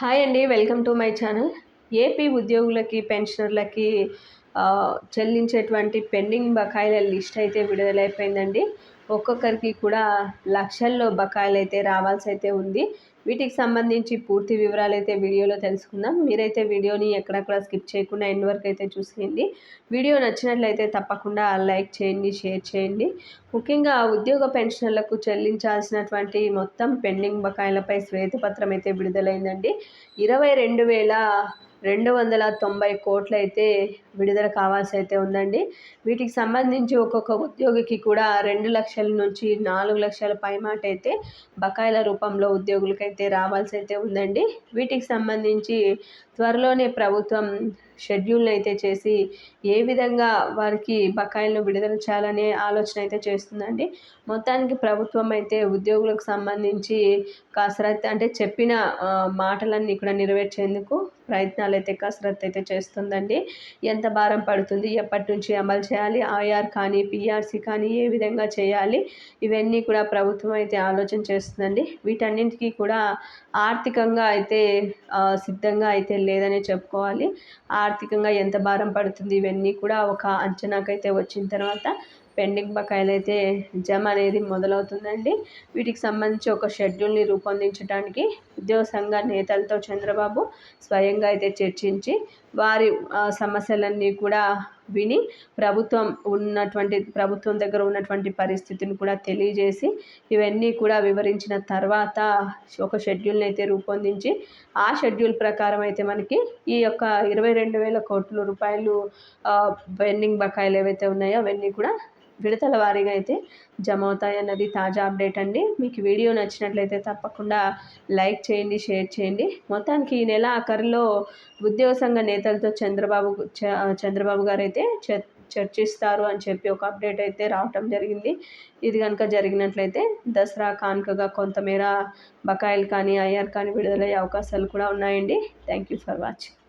Hi అండి welcome to my channel. AP ఉద్యోగులకి పెన్షనర్లకి చెల్లించేటువంటి పెండింగ్ బకాయిల లిస్ట్ అయితే విడుదలైపోయిందండి. ఒక్కొక్కరికి కూడా లక్షల్లో బకాయిలు అయితే రావాల్సి అయితే ఉంది. వీటికి సంబంధించి పూర్తి వివరాలు అయితే వీడియోలో తెలుసుకుందాం. మీరైతే వీడియోని ఎక్కడక్కడ స్కిప్ చేయకుండా ఎండ్ వరకు అయితే చూసేయండి. వీడియో నచ్చినట్లయితే తప్పకుండా లైక్ చేయండి షేర్ చేయండి. ముఖ్యంగా ఉద్యోగ పెన్షన్లకు చెల్లించాల్సినటువంటి మొత్తం పెండింగ్ బకాయిలపై శ్వేతపత్రం అయితే విడుదలైందండి. ఇరవై రెండు వేల రెండు వందల తొంభై కోట్లు అయితే విడుదల కావాల్సి అయితే ఉందండి. వీటికి సంబంధించి ఒక్కొక్క ఉద్యోగికి కూడా రెండు లక్షల నుంచి నాలుగు లక్షల పైమాట అయితే బకాయిల రూపంలో ఉద్యోగులకైతే రావాల్సి అయితే ఉందండి. వీటికి సంబంధించి త్వరలోనే ప్రభుత్వం షెడ్యూల్ని అయితే చేసి ఏ విధంగా వారికి బకాయిలను విడుదల చేయాలనే ఆలోచన అయితే చేస్తుందండి. మొత్తానికి ప్రభుత్వం అయితే ఉద్యోగులకు సంబంధించి కాసరత్ అంటే చెప్పిన మాటలన్నీ కూడా నెరవేర్చేందుకు ప్రయత్నాలు అయితే కసరత్ అయితే చేస్తుందండి. ఎంత భారం పడుతుంది ఎప్పటి నుంచి అమలు చేయాలి ఐఆర్ కానీ పిఆర్సీ కానీ ఏ విధంగా చేయాలి ఇవన్నీ కూడా ప్రభుత్వం అయితే ఆలోచన చేస్తుందండి. వీటన్నింటికీ కూడా ఆర్థికంగా అయితే సిద్ధంగా అయితే లేదనే చెప్పుకోవాలి. ఆర్థికంగా ఎంత భారం పడుతుంది ఇవన్నీ కూడా ఒక అంచనాకైతే వచ్చిన తర్వాత పెండింగ్ బకాయిలు అయితే జమ అనేది మొదలవుతుందండి. వీటికి సంబంధించి ఒక షెడ్యూల్ని రూపొందించడానికి ఉద్యోగ సంఘ నేతలతో చంద్రబాబు స్వయంగా అయితే చర్చించి వారి సమస్యలన్నీ కూడా విని ప్రభుత్వం ఉన్నటువంటి ప్రభుత్వం దగ్గర ఉన్నటువంటి పరిస్థితిని కూడా తెలియజేసి ఇవన్నీ కూడా వివరించిన తర్వాత ఒక షెడ్యూల్ని అయితే రూపొందించి ఆ షెడ్యూల్ ప్రకారం అయితే మనకి ఈ యొక్క ఇరవై రెండు వేల కోట్ల రూపాయలు పెండింగ్ బకాయిలు ఏవైతే ఉన్నాయో అవన్నీ కూడా విడతల వారీగా అయితే జమ అవుతాయి అన్నది తాజా అప్డేట్ అండి. మీకు వీడియో నచ్చినట్లయితే తప్పకుండా లైక్ చేయండి షేర్ చేయండి. మొత్తానికి ఈ నెల ఆఖరిలో ఉద్యోగ సంఘ నేతలతో చంద్రబాబు చంద్రబాబు గారు అయితే చర్చిస్తారు అని చెప్పి ఒక అప్డేట్ అయితే రావటం జరిగింది. ఇది కనుక జరిగినట్లయితే దసరా కానుకగా కొంతమేర బకాయిలు కానీ ఐఆర్ కానీ విడుదలయ్యే అవకాశాలు కూడా ఉన్నాయండి. Thank you for watching.